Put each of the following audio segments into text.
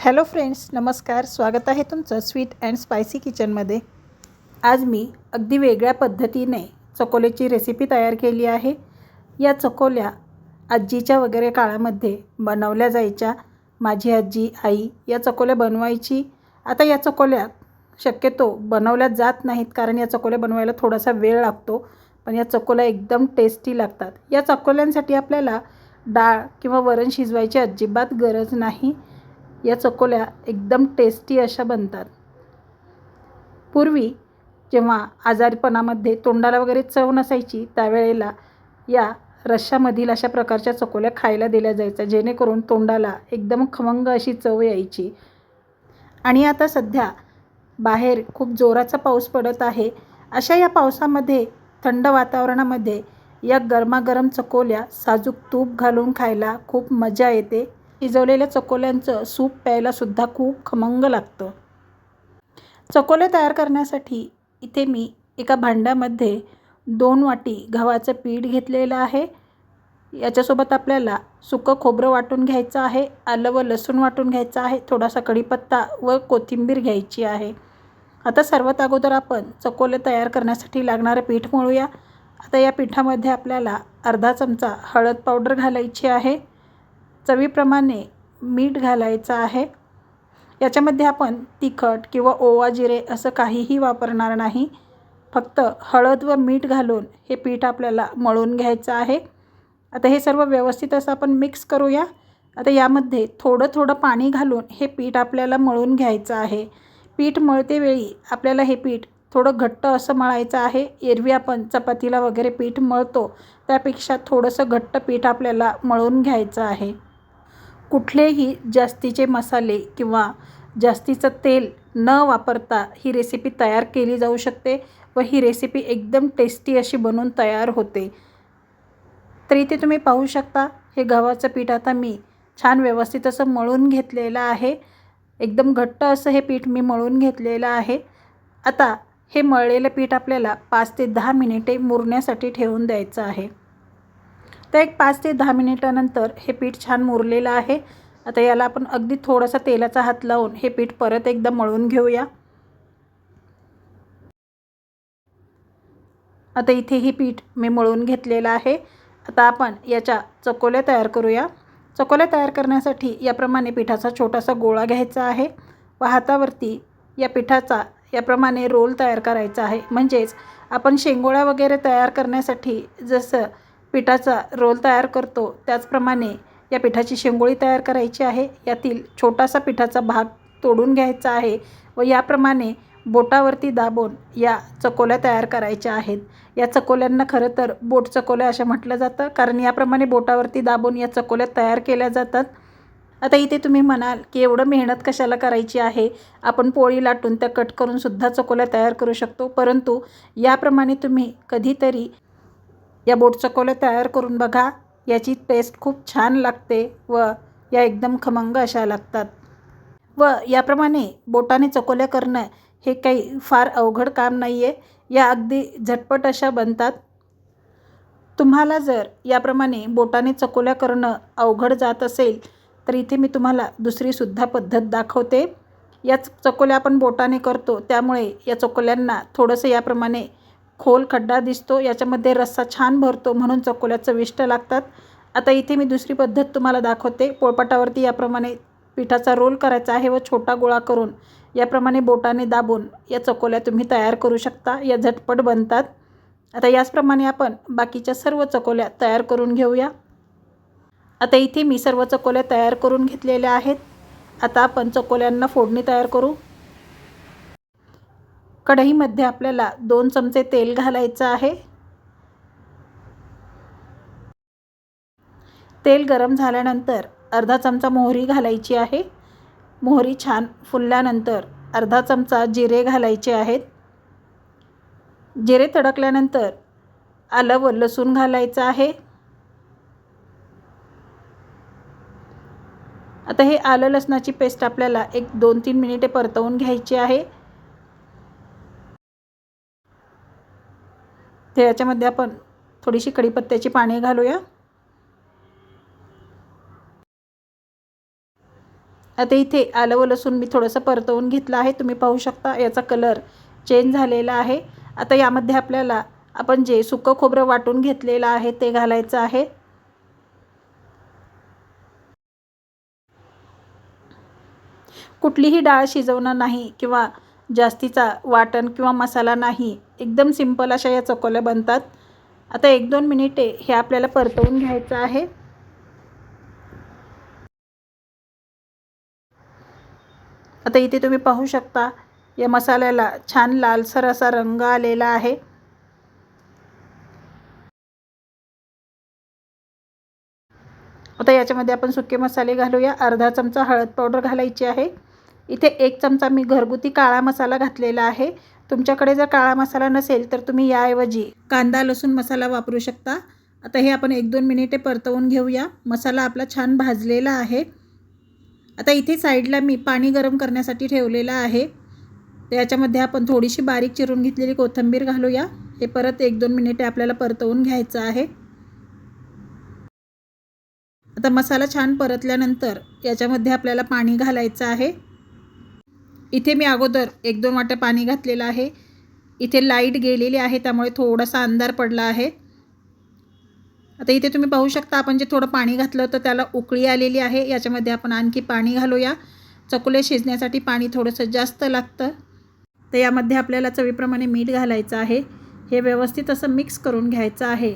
Hello friends नमस्कार. स्वागत आहे तुमचं स्वीट अँड स्पायसी किचनमध्ये. आज मी अगदी वेगळ्या पद्धतीने चकोल्याची रेसिपी तयार केली आहे. या चकोल्या आजीच्या वगैरे काळामध्ये बनवल्या जायच्या. माझी आजी आई या चकोल्या बनवायची. आता या चकोल्या शक्यतो बनवल्या जात नाहीत कारण या चकोल्या बनवायला थोडासा वेळ लागतो. पण या चकोल्या एकदम टेस्टी लागतात. या चकोल्यांसाठी आपल्याला डाळ किंवा वरण शिजवायची अजिबात गरज नाही. या चकोल्या एकदम टेस्टी अशा बनतात. पूर्वी जेव्हा आजारपणामध्ये तोंडाला वगैरे चव नसायची त्यावेळेला या रश्श्यामधील अशा प्रकारच्या चकोल्या खायला दिल्या जायच्या जेणेकरून तोंडाला एकदम खमंग अशी चव यायची. आणि आता सध्या बाहेर खूप जोराचा पाऊस पडत आहे. अशा या पावसामध्ये थंड वातावरणामध्ये या गरमागरम चकोल्या साजूक तूप घालून खायला खूप मजा येते. शिजवलेल्या चकोल्यांचं सूप प्यायलासुद्धा खूप खमंग लागतं. चकोले तयार करण्यासाठी इथे मी एका भांड्यामध्ये दोन वाटी गव्हाचं पीठ घेतलेलं आहे. याच्यासोबत आपल्याला सुकं खोबरं वाटून घ्यायचं आहे आलं व लसूण वाटून घ्यायचं आहे थोडासा कढीपत्ता व कोथिंबीर घ्यायची आहे. आता सर्वात अगोदर आपण चकोले तयार करण्यासाठी लागणारं पीठ मळूया. आता या पिठामध्ये आपल्याला अर्धा चमचा हळद पावडर घालायची आहे. चवीप्रमाणे मीठ घालायचं आहे. याच्यामध्ये आपण तिखट किंवा ओवा जिरे असं काहीही वापरणार नाही. फक्त हळद व मीठ घालून हे पीठ आपल्याला मळून घ्यायचं आहे. आता हे सर्व व्यवस्थित असं आपण मिक्स करूया. आता यामध्ये थोडं थोडं पाणी घालून हे पीठ आपल्याला मळून घ्यायचं आहे. पीठ मळतेवेळी आपल्याला हे पीठ थोडं घट्ट असं मळायचं आहे. एरवी आपण चपातीला वगैरे पीठ मळतो. त्यापेक्षा थोडंसं घट्ट पीठ आपल्याला मळून घ्यायचं आहे. कुठलेही जास्तीचे मसाले किंवा जास्तीचं तेल न वापरता ही रेसिपी तयार केली जाऊ शकते व ही रेसिपी एकदम टेस्टी अशी बनून तयार होते. तर इथे तुम्ही पाहू शकता हे गव्हाचं पीठ आता मी छान व्यवस्थित असं मळून घेतलेलं आहे. एकदम घट्ट असं हे पीठ मी मळून घेतलेलं आहे. आता हे मळलेलं पीठ आपल्याला पाच ते दहा मिनिटे मुरण्यासाठी ठेवून द्यायचं आहे. तर एक पाच ते दहा मिनिटानंतर हे पीठ छान मुरलेलं आहे. आता याला आपण अगदी थोडासा तेलाचा हात लावून हे पीठ परत एकदा मळून घेऊया. आता इथे हे पीठ मी मळून घेतलेलं आहे. आता आपण याच्या चकोल्या तयार करूया. चकोल्या तयार करण्यासाठी याप्रमाणे पिठाचा छोटासा गोळा घ्यायचा आहे. व हातावरती या पिठाचा याप्रमाणे रोल तयार करायचा आहे. म्हणजेच आपण शेंगोळ्या वगैरे तयार करण्यासाठी जसं पिठाचा रोल तयार करतो. त्याचप्रमाणे या पिठाची शेंगोळी तयार करायची आहे. यातील छोटासा पिठाचा भाग तोडून घ्यायचा आहे व याप्रमाणे बोटावरती दाबून या चकोल्या तयार करायच्या आहेत. या चकोल्यांना खरं तर बोट चकोल्या अशा म्हटलं जातं. कारण याप्रमाणे बोटावरती दाबून या चकोल्या तयार केल्या जातात. आता इथे तुम्ही म्हणाल की एवढं मेहनत कशाला करायची आहे? आपण पोळी लाटून त्या कट करूनसुद्धा चकोल्या तयार करू शकतो. परंतु याप्रमाणे तुम्ही कधीतरी या बोट चकोल्या तयार करून बघा. याची टेस्ट खूप छान लागते व या एकदम खमंग अशा लागतात. व याप्रमाणे बोटाने चकोल्या करणं हे काही फार अवघड काम नाही आहे या अगदी झटपट अशा बनतात. तुम्हाला जर याप्रमाणे बोटाने चकोल्या करणं अवघड जात असेल तर इथे मी तुम्हाला दुसरीसुद्धा पद्धत दाखवते. याच चकोल्या आपण बोटाने करतो त्यामुळे या चकोल्यांना थोडंसं याप्रमाणे खोल खड्डा दिसतो याच्यामध्ये रस्सा छान भरतो म्हणून चकोल्या चविष्ट लागतात. आता इथे मी दुसरी पद्धत तुम्हाला दाखवते. पोळपाटावरती याप्रमाणे पिठाचा रोल करायचा आहे व छोटा गोळा करून याप्रमाणे बोटाने दाबून या चकोल्या तुम्ही तयार करू शकता. या झटपट बनतात. आता याचप्रमाणे आपण बाकीच्या सर्व चकोल्या तयार करून घेऊया. आता इथे मी सर्व चकोल्या तयार करून घेतलेल्या आहेत. आता आपण चकोल्यांना फोडणी तयार करू. कढईमध्ये आपल्याला दोन चमचे तेल घालायचं आहे. तेल गरम झाल्यानंतर अर्धा चमचा मोहरी घालायची आहे. मोहरी छान फुलल्यानंतर अर्धा चमचा जिरे घालायचे आहेत. जिरे तडकल्यानंतर आलं व लसूण घालायचं आहे. आता हे आलं लसणाची पेस्ट आपल्याला एक दोन तीन मिनिटे परतवून घ्यायची आहे. ते याच्यामध्ये आपण थोडीशी कढीपत्त्याची पाने घालूया. आता इथे आलं व लसूण मी थोडंसं परतवून घेतलं आहे. तुम्ही पाहू शकता याचा कलर चेंज झालेला आहे. आता यामध्ये आपल्याला आपण जे सुकं खोबरं वाटून घेतलेलं आहे ते घालायचं आहे. कुठलीही डाळ शिजवणं नाही किंवा जास्तीचा वाटण किंवा मसाला नाही. एकदम सिंपल अशा या चकोल्या बनतात. आता एक दोन मिनिटे हे आपल्याला परतवून घ्यायचं आहे. आता इथे तुम्ही पाहू शकता या मसाल्याला छान लालसर असा रंग आलेला आहे. आता याच्यामध्ये आपण सुके मसाले घालूया. अर्धा चमचा हळद पावडर घालायची आहे. इथे एक चमचा मी घरगुती काळा मसाला घातलेला आहे. तुमच्याकडे जर काळा मसाला नसेल तर तुम्ही याऐवजी कांदा लसूण मसाला वापरू शकता. आता हे आपण एक दोन मिनिटे परतवून घेऊया. मसाला आपला छान भाजलेला आहे. आता इथे साईडला मी पाणी गरम करण्यासाठी ठेवलेलं आहे. याच्यामध्ये आपण थोडीशी बारीक चिरून घेतलेली कोथिंबीर घालूया. हे परत एक दोन मिनिटे आपल्याला परतवून घ्यायचं आहे. आता मसाला छान परतल्यानंतर याच्यामध्ये आपल्याला पाणी घालायचं आहे. इथे मी अगोदर एक दोन वाट्या पाणी घातलेलं आहे. इथे लाइट गेलेली आहे त्यामुळे थोडासा अंधार पडला आहे. आता इथे तुम्ही पाहू शकता आपण जे थोडं पाणी घातलं होतं त्याला उकळी आलेली आहे. याच्यामध्ये आपण आणखी पाणी घालूया. चकुले शिजण्यासाठी पाणी थोडंसं जास्त लागतं. तर यामध्ये आपल्याला चवीप्रमाणे मीठ घालायचं आहे. हे व्यवस्थित असं मिक्स करून घ्यायचं आहे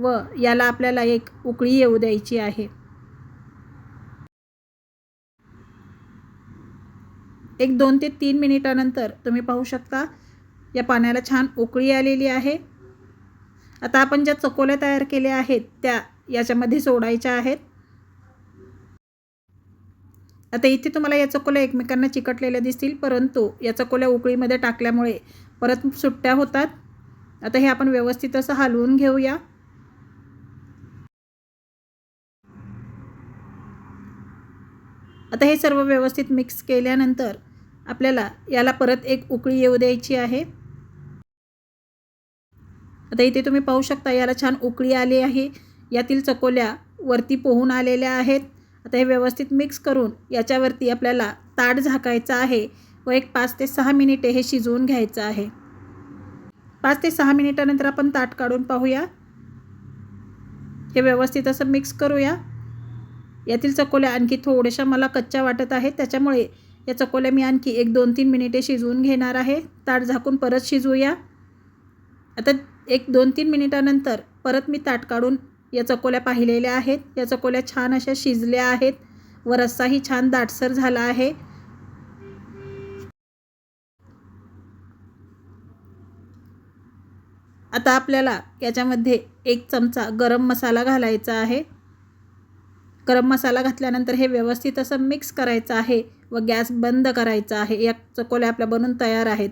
व याला आपल्याला एक उकळी येऊ द्यायची आहे. एक दोन ते तीन मिनिटानंतर तुम्ही पाहू शकता या पाण्याला छान उकळी आलेली आहे. आता आपण ज्या चकोल्या तयार केल्या आहेत त्या याच्यामध्ये सोडायच्या आहेत. आता इथे तुम्हाला या चकोल्या एकमेकांना चिकटलेल्या दिसतील परंतु या चकोल्या उकळीमध्ये टाकल्यामुळे परत सुट्ट्या होतात. आता हे आपण व्यवस्थित असं हलवून घेऊया. आता हे सर्व व्यवस्थित मिक्स केल्यानंतर आपल्याला याला परत एक उकळी येऊ द्यायची आहे. आता इथे तुम्ही पाहू शकता याला छान उकळी आली आहे. यातील चकोल्या वरती पोहून आलेल्या आहेत. आता हे व्यवस्थित मिक्स करून याच्यावरती आपल्याला ताट झाकायचं आहे व एक पाच ते सहा मिनिटे हे शिजवून घ्यायचं आहे. पाच ते सहा मिनिटानंतर आपण ताट काढून पाहूया. हे व्यवस्थित असं मिक्स करूया. यातील चकोल्या आणखी थोड्याशा मला कच्च्या वाटत आहेत. त्याच्यामुळे या चकोल्या मी आणखी एक दोन तीन मिनिटे शिजवून घेणार आहे. ताट झाकून परत शिजवूया. आता एक दोन तीन मिनिटानंतर परत मी ताट काढून या चकोल्या पाहिलेल्या आहेत. या चकोल्या छान अशा शिजल्या आहेत. व रस्साही छान दाटसर झाला आहे. आता आपल्याला याच्यामध्ये एक चमचा गरम मसाला घालायचा आहे. गरम मसाला घातल्यानंतर हे व्यवस्थित असं मिक्स करायचं आहे व गॅस बंद करायचा आहे. या चकोल्या आपल्या बनून तयार आहेत.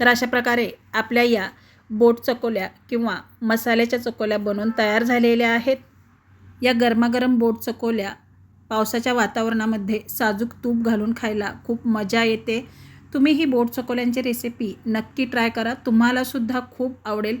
तर अशा प्रकारे आपल्या या बोट चकोल्या किंवा मसाल्याच्या चकोल्या बनवून तयार झालेल्या आहेत. या गरमागरम बोट चकोल्या पावसाच्या वातावरणामध्ये साजूक तूप घालून खायला खूप मजा येते. तुम्ही ही बोट चकोल्यांची रेसिपी नक्की ट्राय करा. तुम्हालासुद्धा खूप आवडेल.